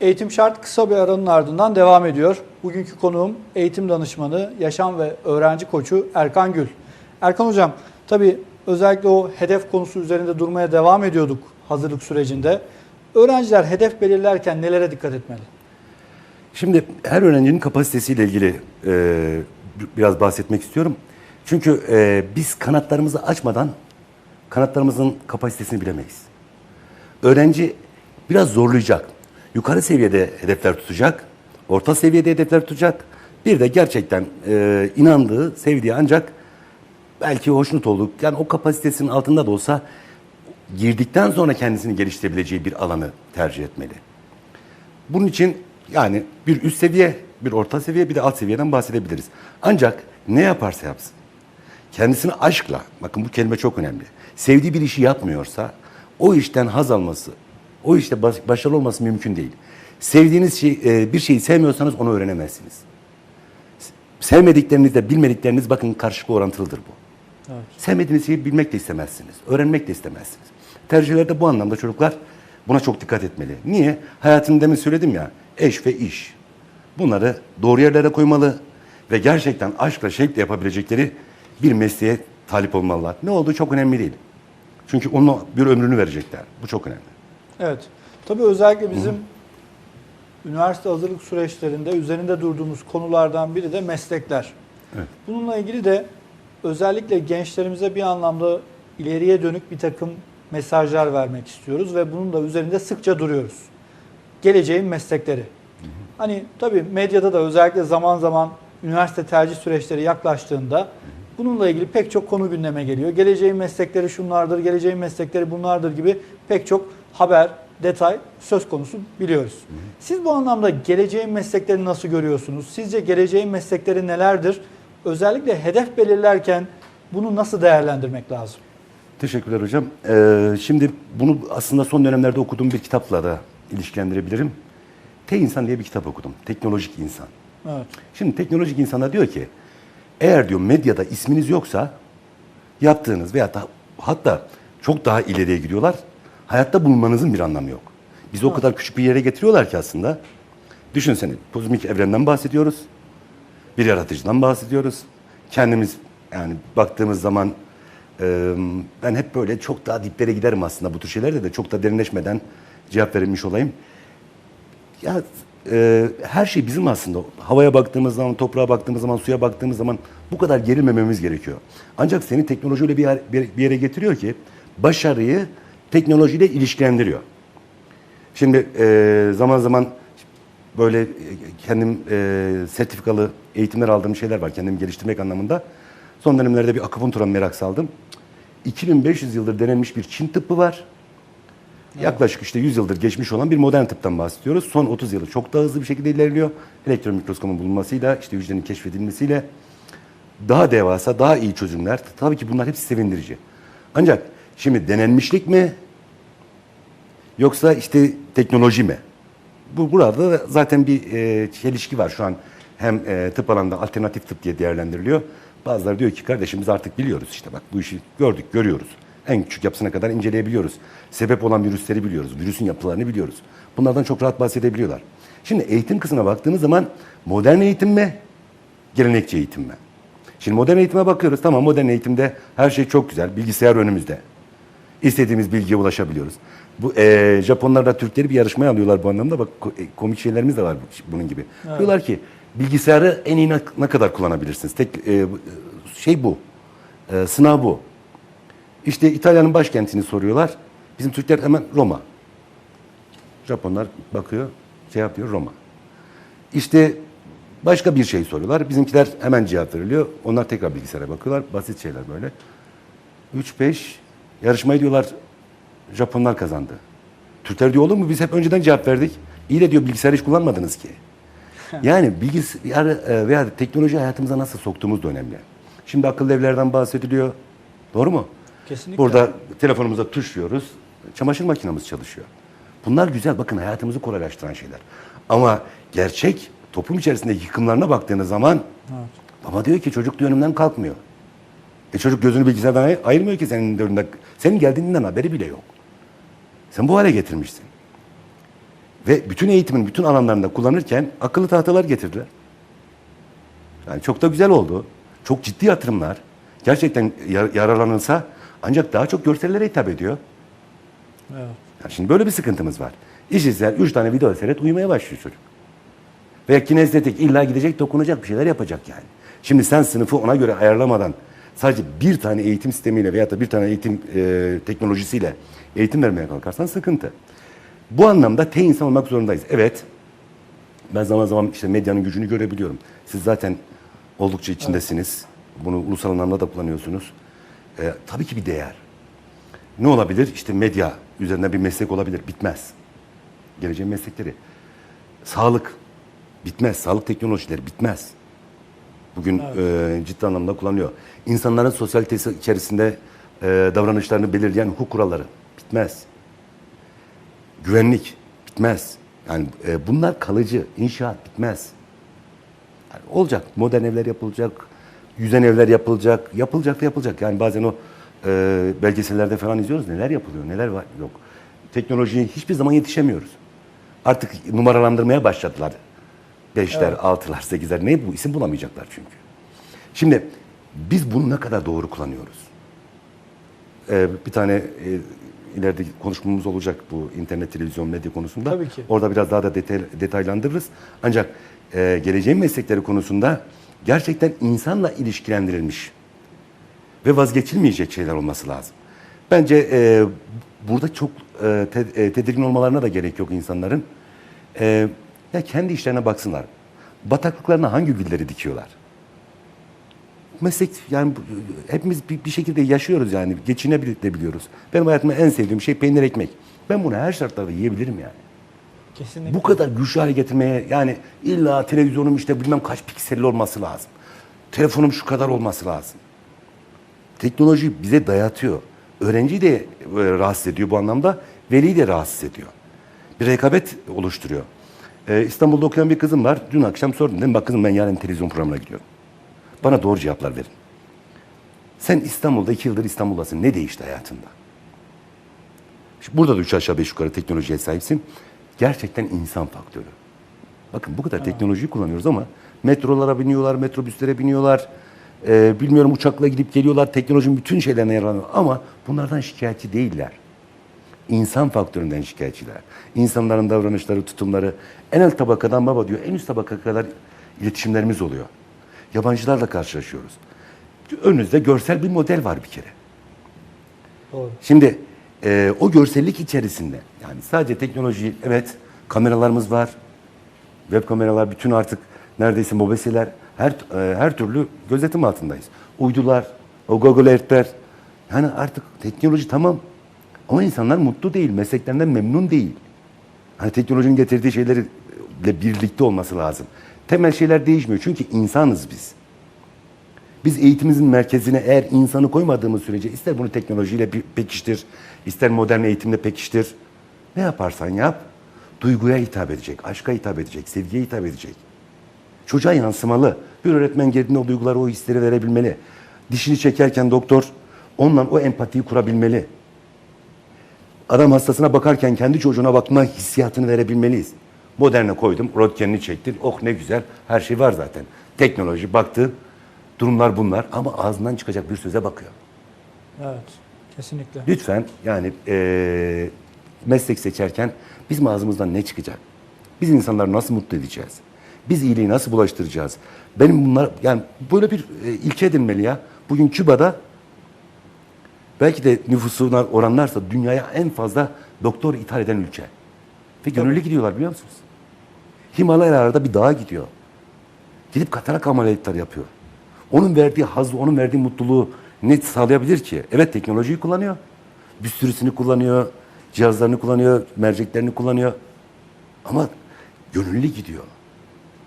Eğitim Şart kısa bir aranın ardından devam ediyor. Bugünkü konuğum eğitim danışmanı, yaşam ve öğrenci koçu Erkan Gül. Erkan Hocam, tabii özellikle o hedef konusu üzerinde durmaya devam ediyorduk hazırlık sürecinde. Öğrenciler hedef belirlerken nelere dikkat etmeli? Şimdi her öğrencinin kapasitesiyle ilgili e, biraz bahsetmek istiyorum. Çünkü e, biz kanatlarımızı açmadan kanatlarımızın kapasitesini bilemeyiz. Öğrenci biraz zorlayacak. Yukarı seviyede hedefler tutacak, orta seviyede hedefler tutacak. Bir de gerçekten e, inandığı, sevdiği ancak belki hoşnut olduk. Yani o kapasitesinin altında da olsa girdikten sonra kendisini geliştirebileceği bir alanı tercih etmeli. Bunun için yani bir üst seviye, bir orta seviye, bir de alt seviyeden bahsedebiliriz. Ancak ne yaparsa yapsın, kendisini aşkla, bakın bu kelime çok önemli. Sevdiği bir işi yapmıyorsa o işten haz alması, o işte baş- başarılı olması mümkün değil. Sevdiğiniz şey, e, bir şeyi sevmiyorsanız onu öğrenemezsiniz. Sevmediklerinizle bilmedikleriniz bakın karşılıklı orantılıdır bu. Evet. Sevmediğiniz şeyi bilmek de istemezsiniz. Öğrenmek de istemezsiniz. Tercihlerde bu anlamda çocuklar buna çok dikkat etmeli. Niye? Hayatımda demin söyledim ya, eş ve iş. Bunları doğru yerlere koymalı ve gerçekten aşkla şevkle yapabilecekleri bir mesleğe talip olmalılar. Ne olduğu çok önemli değil. Çünkü onun bir ömrünü verecekler. Bu çok önemli. Evet. Tabii özellikle bizim üniversite hazırlık süreçlerinde üzerinde durduğumuz konulardan biri de meslekler. Evet. Bununla ilgili de özellikle gençlerimize bir anlamda ileriye dönük bir takım mesajlar vermek istiyoruz ve bunun da üzerinde sıkça duruyoruz. Geleceğin meslekleri. Hani tabii medyada da özellikle zaman zaman üniversite tercih süreçleri yaklaştığında bununla ilgili pek çok konu gündeme geliyor. Geleceğin meslekleri şunlardır, geleceğin meslekleri bunlardır gibi pek çok haber, detay söz konusu biliyoruz. Siz bu anlamda geleceğin mesleklerini nasıl görüyorsunuz? Sizce geleceğin meslekleri nelerdir? Özellikle hedef belirlerken bunu nasıl değerlendirmek lazım? Teşekkürler hocam. Ee, şimdi bunu aslında son dönemlerde okuduğum bir kitapla da ilişkilendirebilirim. Te İnsan diye bir kitap okudum. Teknolojik insan. Evet. Şimdi teknolojik insana diyor ki eğer diyor medyada isminiz yoksa yaptığınız veya da, hatta çok daha ileriye gidiyorlar. Hayatta bulunmanızın bir anlamı yok. Bizi o kadar küçük bir yere getiriyorlar ki aslında. Düşünsene kozmik evrenden bahsediyoruz. Bir yaratıcıdan bahsediyoruz. Kendimiz yani baktığımız zaman e, ben hep böyle çok daha diplere giderim aslında bu tür şeylerde de çok da derinleşmeden cevap verilmiş olayım. Ya e, her şey bizim aslında. Havaya baktığımız zaman, toprağa baktığımız zaman, suya baktığımız zaman bu kadar gerilmememiz gerekiyor. Ancak seni teknoloji öyle bir, yer- bir, bir yere getiriyor ki başarıyı teknolojiyle ilişkilendiriyor. Şimdi e, zaman zaman böyle e, kendim e, sertifikalı eğitimler aldığım şeyler var. Kendimi geliştirmek anlamında. Son dönemlerde bir akupunktura merak saldım. 2500 yıldır denenmiş bir Çin tıbbı var. Yaklaşık işte 100 yıldır geçmiş olan bir modern tıptan bahsediyoruz. Son 30 yılı çok daha hızlı bir şekilde ilerliyor. Elektron mikroskopun bulunmasıyla, işte hücrenin keşfedilmesiyle daha devasa, daha iyi çözümler. Tabii ki bunlar hepsi sevindirici. Ancak şimdi denenmişlik mi yoksa işte teknoloji mi? Bu burada da zaten bir e, çelişki var şu an. Hem e, tıp alanında alternatif tıp diye değerlendiriliyor. Bazıları diyor ki kardeşim biz artık biliyoruz işte bak bu işi gördük, görüyoruz. En küçük yapısına kadar inceleyebiliyoruz. Sebep olan virüsleri biliyoruz, virüsün yapılarını biliyoruz. Bunlardan çok rahat bahsedebiliyorlar. Şimdi eğitim kısmına baktığımız zaman modern eğitim mi, gelenekçi eğitim mi? Şimdi modern eğitime bakıyoruz. Tamam modern eğitimde her şey çok güzel. Bilgisayar önümüzde. İstediğimiz bilgiye ulaşabiliyoruz. Bu e, Japonlar da Türkleri bir yarışmaya alıyorlar bu anlamda. Bak e, komik şeylerimiz de var bu- bunun gibi. Diyorlar ki bilgisayarı en iyi ne, kadar kullanabilirsiniz? Tek e, bu- şey bu. E, sınav bu. İşte İtalya'nın başkentini soruyorlar. Bizim Türkler hemen Roma. Japonlar bakıyor, şey yapıyor Roma. İşte başka bir şey soruyorlar. Bizimkiler hemen cevap veriliyor. Onlar tekrar bilgisayara bakıyorlar. Basit şeyler böyle. 3-5 yarışmayı diyorlar Japonlar kazandı. Türkler diyor olur mu biz hep önceden cevap verdik. İyi de diyor bilgisayar hiç kullanmadınız ki. Yani bilgisayar e, veya teknoloji hayatımıza nasıl soktuğumuz da önemli. Şimdi akıllı evlerden bahsediliyor. Doğru mu? Kesinlikle. Burada telefonumuza tuşluyoruz. Çamaşır makinemiz çalışıyor. Bunlar güzel. Bakın hayatımızı kolaylaştıran şeyler. Ama gerçek toplum içerisinde yıkımlarına baktığınız zaman baba diyor ki çocuk diyor önümden kalkmıyor. E çocuk gözünü bilgisayardan ay- ayırmıyor ki senin önünde. Senin geldiğinden haberi bile yok. Sen bu hale getirmişsin. Ve bütün eğitimin bütün alanlarında kullanırken akıllı tahtalar getirdiler. Yani çok da güzel oldu. Çok ciddi yatırımlar. Gerçekten yar- yararlanılsa ancak daha çok görsellere hitap ediyor. Evet. Yani şimdi böyle bir sıkıntımız var. İş izler, üç tane video seyret uyumaya başlıyor çocuk. Veya kinestetik illa gidecek dokunacak bir şeyler yapacak yani. Şimdi sen sınıfı ona göre ayarlamadan sadece bir tane eğitim sistemiyle veya da bir tane eğitim e, teknolojisiyle eğitim vermeye kalkarsan sıkıntı. Bu anlamda te insan olmak zorundayız. Evet. Ben zaman zaman işte medyanın gücünü görebiliyorum. Siz zaten oldukça içindesiniz. Bunu ulusal anlamda da kullanıyorsunuz. E, tabii ki bir değer. Ne olabilir? İşte medya üzerine bir meslek olabilir. Bitmez. Geleceğin meslekleri. Sağlık bitmez. Sağlık teknolojileri bitmez. Bugün e, ciddi anlamda kullanılıyor. İnsanların sosyalitesi içerisinde e, davranışlarını belirleyen hukuk kuralları bitmez. Güvenlik bitmez. Yani e, bunlar kalıcı. İnşaat bitmez. Yani olacak. Modern evler yapılacak. Yüzen evler yapılacak. Yapılacak da yapılacak. Yani bazen o e, belgesellerde falan izliyoruz. Neler yapılıyor, neler var yok. Teknolojiye hiçbir zaman yetişemiyoruz. Artık numaralandırmaya başladılar. Beşler, altılar, sekizler. Ne bu? İsim bulamayacaklar çünkü. Şimdi biz bunu ne kadar doğru kullanıyoruz? Ee, bir tane e, ileride konuşmamız olacak bu internet, televizyon, medya konusunda. Tabii ki. Orada biraz daha da detay, detaylandırırız. Ancak e, geleceğin meslekleri konusunda gerçekten insanla ilişkilendirilmiş ve vazgeçilmeyecek şeyler olması lazım. Bence e, burada çok e, te- e, tedirgin olmalarına da gerek yok insanların. E, ya kendi işlerine baksınlar. Bataklıklarına hangi gülleri dikiyorlar? Meslek yani hepimiz bir, bir şekilde yaşıyoruz yani geçinebiliyoruz. Benim hayatımda en sevdiğim şey peynir ekmek. Ben bunu her şartlarda yiyebilirim yani. Kesinlikle. Bu kadar güçlü hale getirmeye yani illa televizyonum işte bilmem kaç pikselli olması lazım. Telefonum şu kadar olması lazım. Teknoloji bize dayatıyor. Öğrenciyi de e, rahatsız ediyor bu anlamda. Veliyi de rahatsız ediyor. Bir rekabet oluşturuyor. Ee, İstanbul'da okuyan bir kızım var. Dün akşam sordum. Dedim bak kızım ben yarın televizyon programına gidiyorum. Bana doğru cevaplar verin. Sen İstanbul'da iki yıldır İstanbul'dasın. Ne değişti hayatında? Şimdi burada da üç aşağı beş yukarı teknolojiye sahipsin. Gerçekten insan faktörü. Bakın bu kadar teknolojiyi kullanıyoruz ama metrolara biniyorlar, metrobüslere biniyorlar. Ee, bilmiyorum uçakla gidip geliyorlar. Teknolojinin bütün şeylerine yararlanıyor. Ama bunlardan şikayetçi değiller. İnsan faktöründen şikayetçiler. İnsanların davranışları, tutumları. En alt tabakadan baba diyor. En üst tabaka kadar iletişimlerimiz oluyor. Yabancılarla karşılaşıyoruz. Önünüzde görsel bir model var bir kere. Doğru. Şimdi e, o görsellik içerisinde yani sadece teknoloji evet kameralarımız var. Web kameralar bütün artık neredeyse mobeseler her e, her türlü gözetim altındayız. Uydular, o Google Earth'ler yani artık teknoloji tamam ama insanlar mutlu değil, mesleklerinden memnun değil. Hani teknolojinin getirdiği şeylerle birlikte olması lazım. Temel şeyler değişmiyor çünkü insanız biz. Biz eğitimimizin merkezine eğer insanı koymadığımız sürece ister bunu teknolojiyle pe- pekiştir, ister modern eğitimle pekiştir. Ne yaparsan yap, duyguya hitap edecek, aşka hitap edecek, sevgiye hitap edecek. Çocuğa yansımalı. Bir öğretmen geldiğinde o duyguları, o hisleri verebilmeli. Dişini çekerken doktor onunla o empatiyi kurabilmeli. Adam hastasına bakarken kendi çocuğuna bakma hissiyatını verebilmeliyiz. Moderne koydum, röntgenini çektin. Oh ne güzel, her şey var zaten. Teknoloji baktı, durumlar bunlar ama ağzından çıkacak bir söze bakıyor. Evet. Kesinlikle. Lütfen yani eee, meslek seçerken bizim ağzımızdan ne çıkacak? Biz insanları nasıl mutlu edeceğiz? Biz iyiliği nasıl bulaştıracağız? Benim bunlar yani böyle bir e, ilke edinmeli ya. Bugün Küba'da belki de nüfusuna oranlarsa dünyaya en fazla doktor ithal eden ülke. Ve gönüllü gidiyorlar biliyor musunuz? Himalayalarda bir dağa gidiyor. Gidip katarak ameliyatlar yapıyor. Onun verdiği hazzı, onun verdiği mutluluğu ne sağlayabilir ki? Evet teknolojiyi kullanıyor. Bir sürüsünü kullanıyor. Cihazlarını kullanıyor. Merceklerini kullanıyor. Ama gönüllü gidiyor.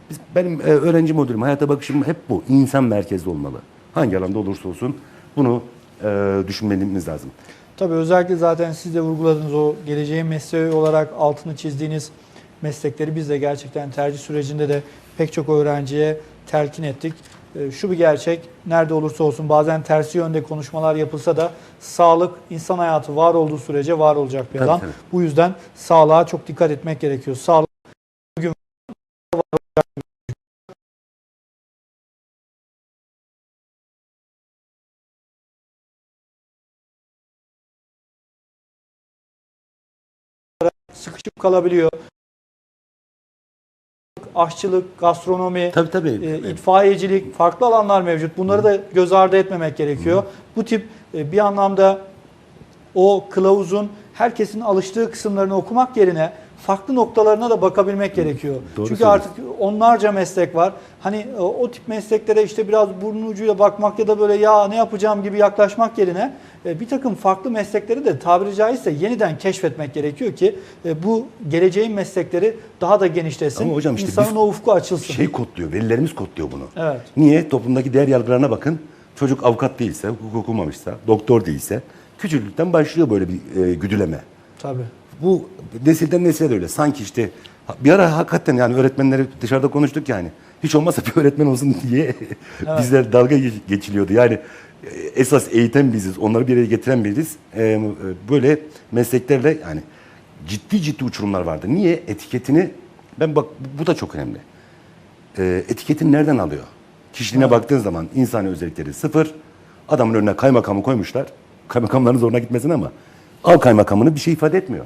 Biz, benim e, öğrenci modülüm, hayata bakışım hep bu. İnsan merkezli olmalı. Hangi alanda olursa olsun bunu e, düşünmemiz lazım. Tabii özellikle zaten siz de vurguladığınız o geleceğin mesleği olarak altını çizdiğiniz meslekleri biz de gerçekten tercih sürecinde de pek çok öğrenciye telkin ettik. e, şu bir gerçek, nerede olursa olsun bazen tersi yönde konuşmalar yapılsa da sağlık, insan hayatı var olduğu sürece var olacak bir Tabii, alan. tabii. Bu yüzden sağlığa çok dikkat etmek gerekiyor. Sağlık sıkışıp kalabiliyor. Aşçılık, gastronomi, Tabii tabii. e, itfaiyecilik, farklı alanlar mevcut. Bunları da göz ardı etmemek gerekiyor. Bu tip e, bir anlamda o kılavuzun herkesin alıştığı kısımlarını okumak yerine farklı noktalarına da bakabilmek gerekiyor. Doğru Çünkü artık onlarca meslek var. Hani e, o tip mesleklere işte biraz burun ucuyla bakmak ya da böyle ya ne yapacağım gibi yaklaşmak yerine bir takım farklı meslekleri de tabiri caizse yeniden keşfetmek gerekiyor ki e, bu geleceğin meslekleri daha da genişlesin. Ama hocam işte İnsanın o ufku açılsın. Şey kodluyor, verilerimiz kodluyor bunu. Evet. Niye? Toplumdaki değer yargılarına bakın. Çocuk avukat değilse, hukuk okumamışsa, doktor değilse küçüklükten başlıyor böyle bir e, güdüleme. Tabii. Bu nesilden nesile de öyle. Sanki işte bir ara hakikaten yani öğretmenleri dışarıda konuştuk yani. Hiç olmazsa bir öğretmen olsun diye bizler dalga geç- geçiliyordu. Yani e, esas eğiten biziz, onları bir araya getiren biriz. E, e, böyle mesleklerle yani ciddi ciddi uçurumlar vardı. Niye? Etiketini ben bak bu- da çok önemli. E, etiketini nereden alıyor? Kişiliğine baktığın zaman insani özellikleri sıfır. Adamın önüne kaymakamı koymuşlar. Kaymakamların zoruna gitmesin ama al kaymakamını bir şey ifade etmiyor.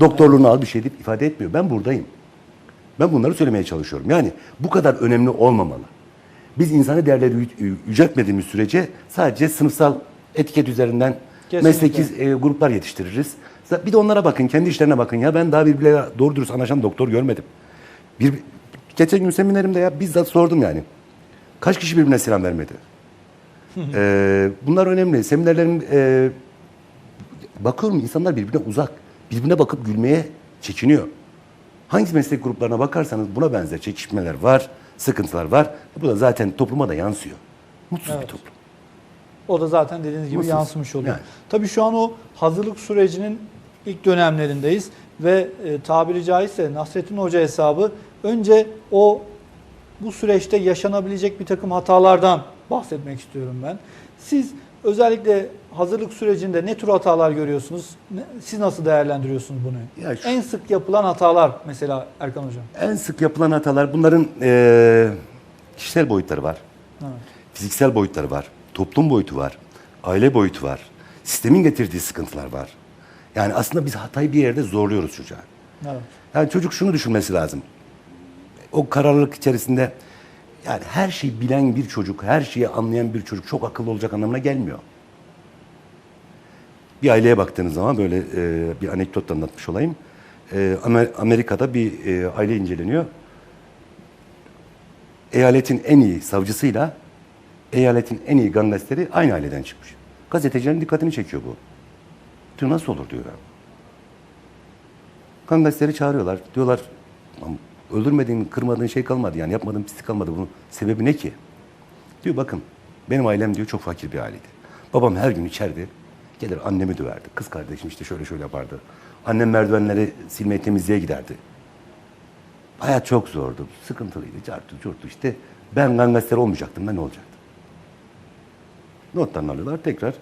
Doktorluğunu al bir şey deyip ifade etmiyor. Ben buradayım. Ben bunları söylemeye çalışıyorum. Yani bu kadar önemli olmamalı. Biz insani değerleri yü- yüceltmediğimiz sürece sadece sınıfsal etiket üzerinden Kesinlikle. mesleki e, gruplar yetiştiririz. Bir de onlara bakın, kendi işlerine bakın. Ya ben daha birbirleriyle doğru dürüst anlaşan doktor görmedim. Bir, geçen gün seminerimde ya bizzat sordum yani. Kaç kişi birbirine selam vermedi? Ee, bunlar önemli. Seminerlerin e, bakıyorum insanlar birbirine uzak. Birbirine bakıp gülmeye çekiniyor. Hangi meslek gruplarına bakarsanız buna benzer çekişmeler var, sıkıntılar var. Bu da zaten topluma da yansıyor. Mutsuz bir Evet. toplum. O da zaten dediğiniz gibi Mutsuz. yansımış oluyor. Yani. Tabii şu an o hazırlık sürecinin ilk dönemlerindeyiz ve e, tabiri caizse Nasrettin Hoca hesabı önce o bu süreçte yaşanabilecek bir takım hatalardan bahsetmek istiyorum ben. Siz özellikle hazırlık sürecinde ne tür hatalar görüyorsunuz? Ne- Siz nasıl değerlendiriyorsunuz bunu? Ya şu- En sık yapılan hatalar mesela Erkan Hocam. En sık yapılan hatalar bunların e, kişisel boyutları var. Evet. Fiziksel boyutları var. Toplum boyutu var. Aile boyutu var. Sistemin getirdiği sıkıntılar var. Yani aslında biz hatayı bir yerde zorluyoruz çocuğa. Evet. Yani çocuk şunu düşünmesi lazım. O kararlılık içerisinde yani her şeyi bilen bir çocuk, her şeyi anlayan bir çocuk çok akıllı olacak anlamına gelmiyor. Bir aileye baktığınız zaman böyle e, bir anekdot anlatmış olayım. E, Amer- Amerika'da bir e, aile inceleniyor. Eyaletin en iyi savcısıyla eyaletin en iyi gangsteri aynı aileden çıkmış. Gazetecilerin dikkatini çekiyor bu. Diyor nasıl olur diyor. Gangsterleri çağırıyorlar. Diyorlar "Lan öldürmediğin, kırmadığın şey kalmadı yani yapmadığın pislik kalmadı. Bunun sebebi ne ki? Diyor bakın benim ailem diyor çok fakir bir aileydi. Babam her gün içeride gelir annemi döverdi. Kız kardeşim işte şöyle şöyle yapardı. Annem merdivenleri silmeye temizliğe giderdi. Hayat çok zordu. Sıkıntılıydı. Cartı curtu işte. Ben gangster olmayacaktım. Ben ne olacaktım? Notlarını alıyorlar. Tekrar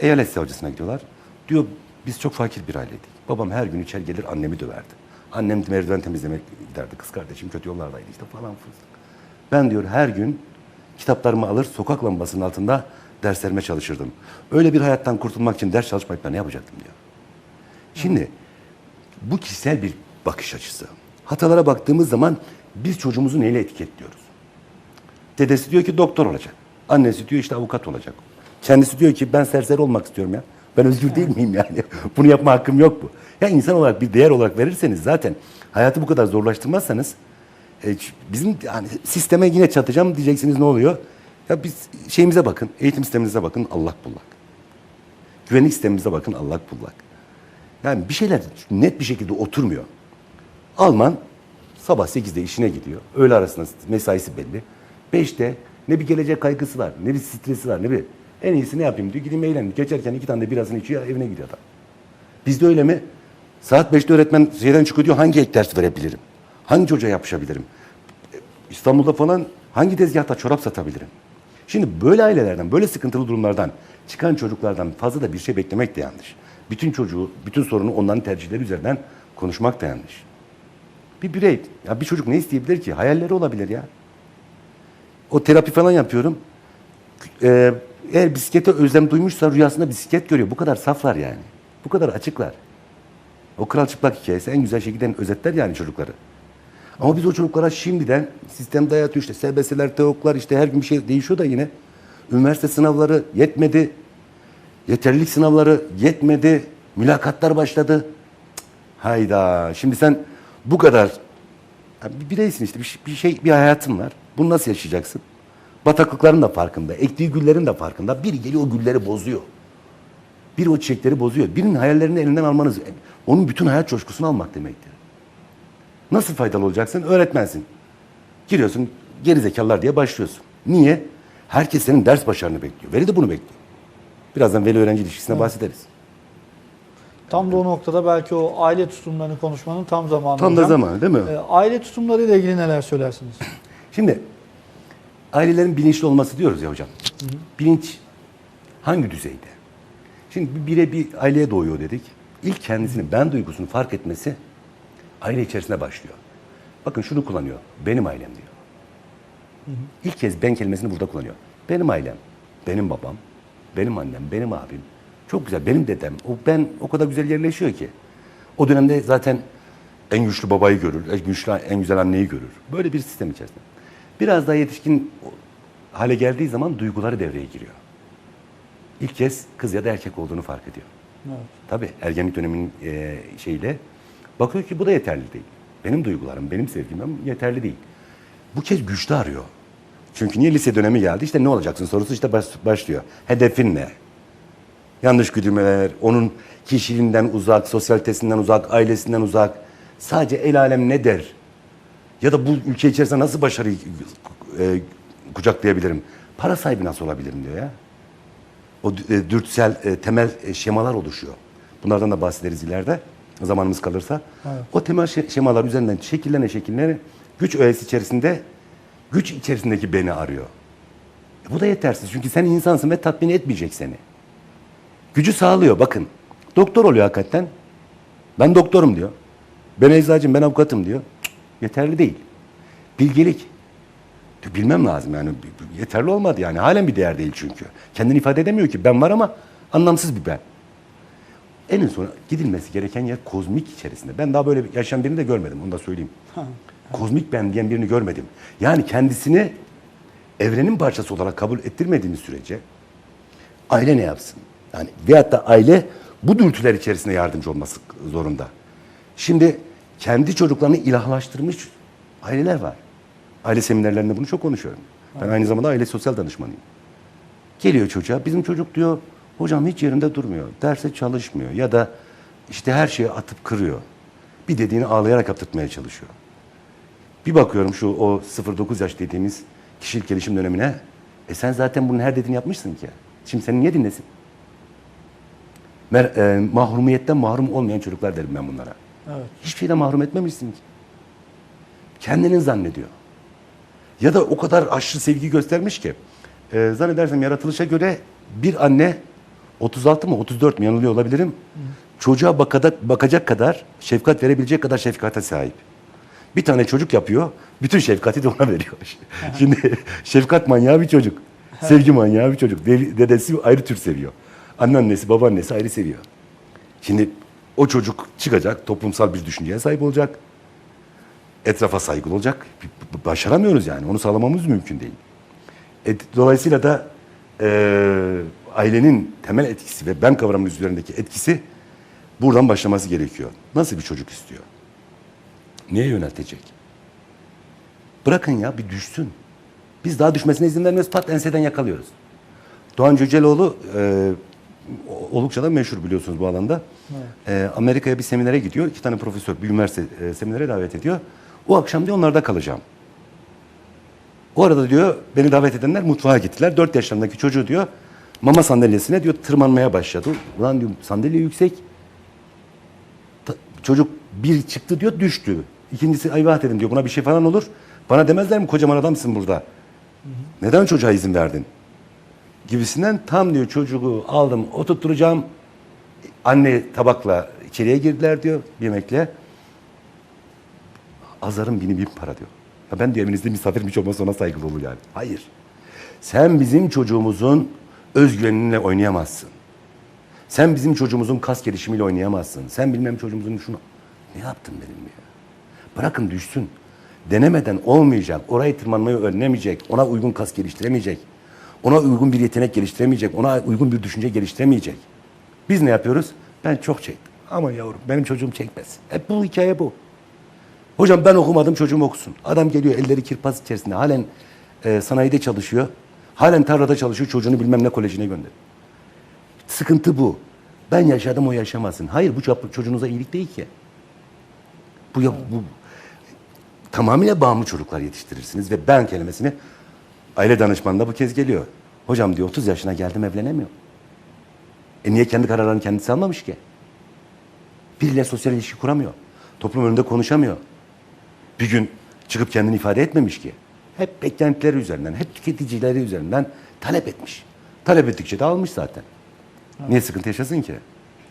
eyalet savcısına gidiyorlar. Diyor biz çok fakir bir aileydik. Babam her gün içer gelir annemi döverdi. Annem merdiven temizlemek giderdi. Kız kardeşim kötü yollardaydı işte falan fıstık. Ben diyor her gün kitaplarımı alır sokak lambasının altında derslerime çalışırdım. Öyle bir hayattan kurtulmak için ders çalışmayıp ben ne yapacaktım diyor. Şimdi bu kişisel bir bakış açısı. Hatalara baktığımız zaman biz çocuğumuzu neyle etiketliyoruz? Dedesi diyor ki doktor olacak. Annesi diyor işte avukat olacak. Kendisi diyor ki ben serseri olmak istiyorum ya. Ben özgür değil miyim yani? Bunu yapma hakkım yok mu? Ya insan olarak bir değer olarak verirseniz zaten hayatı bu kadar zorlaştırmazsanız e, bizim yani sisteme yine çatacağım diyeceksiniz ne oluyor? Ya biz şeyimize bakın, eğitim sistemimize bakın allak bullak. Güvenlik sistemimize bakın allak bullak. Yani bir şeyler net bir şekilde oturmuyor. Alman sabah 8'de işine gidiyor. Öğle arasında mesaisi belli. 5'te ne bir gelecek kaygısı var, ne bir stresi var, ne bir... En iyisi ne yapayım diyor. Gideyim eğleneyim. Geçerken iki tane de birasını içiyor, evine gidiyor adam. Bizde öyle mi? Saat 5'te öğretmen şeyden çıkıyor diyor, hangi ek ders verebilirim? Hangi çocuğa yapışabilirim? E, İstanbul'da falan Hangi tezgahta çorap satabilirim? Şimdi böyle ailelerden, böyle sıkıntılı durumlardan çıkan çocuklardan fazla da bir şey beklemek de yanlış. Bütün çocuğu, bütün sorunu onların tercihleri üzerinden konuşmak da yanlış. Bir birey, ya bir çocuk ne isteyebilir ki? Hayalleri olabilir ya. O terapi falan yapıyorum. Ee, eğer bisiklete özlem duymuşsa rüyasında bisiklet görüyor. Bu kadar saflar yani. Bu kadar açıklar. O kral çıplak hikayesi en güzel şekilde özetler yani çocukları. Ama biz o çocuklara şimdiden sistem dayatıyor işte SBS'ler, TEOK'lar işte her gün bir şey değişiyor da yine. Üniversite sınavları yetmedi. Yeterlilik sınavları yetmedi. Mülakatlar başladı. Cık, Hayda. Şimdi sen bu kadar bir bireysin işte bir şey bir hayatın var. Bunu nasıl yaşayacaksın? Bataklıkların da farkında, ektiği güllerin de farkında. Biri geliyor o gülleri bozuyor. Biri o çiçekleri bozuyor. Birinin hayallerini elinden almanız, onun bütün hayat coşkusunu almak demektir. Nasıl faydalı olacaksın? Öğretmensin. Giriyorsun gerizekalılar diye başlıyorsun. Niye? Herkes senin ders başarını bekliyor. Veli de bunu bekliyor. Birazdan veli öğrenci ilişkisine bahsederiz. Tam da o noktada belki o aile tutumlarını konuşmanın tam zamanı. Tam da zamanı değil mi? Ee, aile tutumlarıyla ilgili neler söylersiniz? Şimdi ailelerin bilinçli olması diyoruz ya hocam. Bilinç hangi düzeyde? Şimdi bir bire bir aileye doğuyor dedik. İlk kendisini ben duygusunu fark etmesi aile içerisinde başlıyor. Bakın şunu kullanıyor. Benim ailem diyor. İlk kez ben kelimesini burada kullanıyor. Benim ailem, benim babam, benim annem, benim abim. Çok güzel. Benim dedem. O ben o kadar güzel yerleşiyor ki. O dönemde zaten en güçlü babayı görür, en güçlü, en güzel anneyi görür. Böyle bir sistem içerisinde. Biraz daha yetişkin hale geldiği zaman duyguları devreye giriyor. İlk kez kız ya da erkek olduğunu fark ediyor. Evet. Tabii ergenlik döneminin e, şeyle bakıyor ki bu da yeterli değil. Benim duygularım, benim sevgim yeterli değil. Bu kez güçlü arıyor. Çünkü niye lise dönemi geldi? İşte ne olacaksın sorusu işte baş- başlıyor. Hedefin ne? Yanlış güdümeler, onun kişiliğinden uzak, sosyalitesinden uzak, ailesinden uzak. Sadece el alem ne der? Ya da bu ülke içerisinde nasıl başarıyı e, kucaklayabilirim? Para sahibi nasıl olabilirim diyor ya. O e, dürtüsel e, temel e, şemalar oluşuyor. Bunlardan da bahsederiz ileride zamanımız kalırsa. Evet. O temel şe- şemalar üzerinden şekillene şekillene güç öğesi içerisinde güç içerisindeki beni arıyor. E, bu da yetersiz çünkü sen insansın ve tatmin etmeyecek seni. Gücü sağlıyor bakın. Doktor oluyor hakikaten. Ben doktorum diyor. Ben eczacıyım, ben avukatım diyor. Yeterli değil. Bilgelik. Bilmem lazım yani. Yeterli olmadı yani. Halen bir değer değil çünkü. Kendini ifade edemiyor ki. Ben var ama anlamsız bir ben. En son gidilmesi gereken yer kozmik içerisinde. Ben daha böyle yaşayan birini de görmedim. Onu da söyleyeyim. kozmik ben diyen birini görmedim. Yani kendisini evrenin parçası olarak kabul ettirmediğiniz sürece aile ne yapsın? Yani veyahut da aile bu dürtüler içerisinde yardımcı olması zorunda. Şimdi kendi çocuklarını ilahlaştırmış aileler var. Aile seminerlerinde bunu çok konuşuyorum. Ben aynı zamanda aile sosyal danışmanıyım. Geliyor çocuğa, bizim çocuk diyor, hocam hiç yerinde durmuyor, derse çalışmıyor ya da işte her şeyi atıp kırıyor. Bir dediğini ağlayarak yaptırtmaya çalışıyor. Bir bakıyorum şu o 0-9 yaş dediğimiz kişilik gelişim dönemine, e sen zaten bunun her dediğini yapmışsın ki. Şimdi seni niye dinlesin? Mer, e, mahrumiyetten mahrum olmayan çocuklar derim ben bunlara. Evet. Hiçbir şeyden mahrum etmemişsin ki. Kendini zannediyor. Ya da o kadar aşırı sevgi göstermiş ki. E, zannedersem yaratılışa göre bir anne 36 mı 34 mi yanılıyor olabilirim. Çocuğa bakacak, bakacak kadar şefkat verebilecek kadar şefkate sahip. Bir tane çocuk yapıyor, bütün şefkati de ona veriyor. Şimdi şefkat manyağı bir çocuk. Sevgi manyağı bir çocuk. Dedesi ayrı tür seviyor. Anneannesi, babaannesi ayrı seviyor. Şimdi o çocuk çıkacak, toplumsal bir düşünceye sahip olacak. Etrafa saygılı olacak. Başaramıyoruz yani. Onu sağlamamız mümkün değil. E, dolayısıyla da e, ailenin temel etkisi ve ben kavramının üzerindeki etkisi buradan başlaması gerekiyor. Nasıl bir çocuk istiyor? Neye yöneltecek? Bırakın ya bir düşsün. Biz daha düşmesine izin vermiyoruz. Pat enseden yakalıyoruz. Doğan Cüceloğlu e, oldukça da meşhur biliyorsunuz bu alanda. E, Amerika'ya bir seminere gidiyor. İki tane profesör bir üniversite e, seminere davet ediyor. O akşam diyor onlarda kalacağım. O arada diyor beni davet edenler mutfağa gittiler. Dört yaşlarındaki çocuğu diyor mama sandalyesine diyor tırmanmaya başladı. Ulan diyor sandalye yüksek. Ta- çocuk bir çıktı diyor düştü. İkincisi ay vah dedim diyor buna bir şey falan olur. Bana demezler mi kocaman adamsın burada. Neden çocuğa izin verdin? Gibisinden tam diyor çocuğu aldım oturtturacağım. Anne tabakla içeriye girdiler diyor yemekle. Azarın bini bin para diyor. Ya ben diyor evinizde misafir hiç olmazsa ona saygılı olur yani. Hayır. Sen bizim çocuğumuzun özgüveninle oynayamazsın. Sen bizim çocuğumuzun kas gelişimiyle oynayamazsın. Sen bilmem çocuğumuzun şunu... Ne yaptın benim ya? Bırakın düşsün. Denemeden olmayacak. Orayı tırmanmayı öğrenemeyecek. Ona uygun kas geliştiremeyecek. Ona uygun bir yetenek geliştiremeyecek. Ona uygun bir düşünce geliştiremeyecek. Biz ne yapıyoruz? Ben çok çektim. Ama yavrum benim çocuğum çekmez. Hep bu hikaye bu. Hocam ben okumadım çocuğum okusun. Adam geliyor elleri kirpas içerisinde. Halen e, sanayide çalışıyor. Halen tarlada çalışıyor. Çocuğunu bilmem ne kolejine gönder. Sıkıntı bu. Ben yaşadım o yaşamasın. Hayır bu çocuğunuza iyilik değil ki. Bu, ya- bu tamamıyla bağımlı çocuklar yetiştirirsiniz ve ben kelimesini aile danışmanında bu kez geliyor. Hocam diyor 30 yaşına geldim evlenemiyor. E niye kendi kararlarını kendisi almamış ki? Biriyle sosyal ilişki kuramıyor. Toplum önünde konuşamıyor. Bir gün çıkıp kendini ifade etmemiş ki. Hep beklentileri üzerinden, hep tüketicileri üzerinden talep etmiş. Talep ettikçe de almış zaten. Niye sıkıntı yaşasın ki?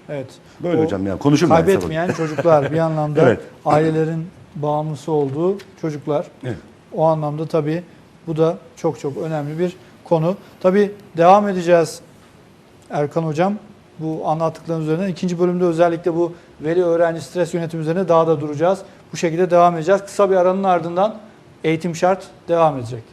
Evet. Böyle O hocam ya, konuşun ben Kaybetmeyen çocuklar bir anlamda Evet. ailelerin bağımlısı olduğu çocuklar. Evet. O anlamda tabii bu da çok çok önemli bir konu. Tabii devam edeceğiz Erkan Hocam. Bu anlattıklarınız üzerine ikinci bölümde özellikle bu veli öğrenci stres yönetimi üzerine daha da duracağız. Bu şekilde devam edeceğiz. Kısa bir aranın ardından eğitim şart devam edecek.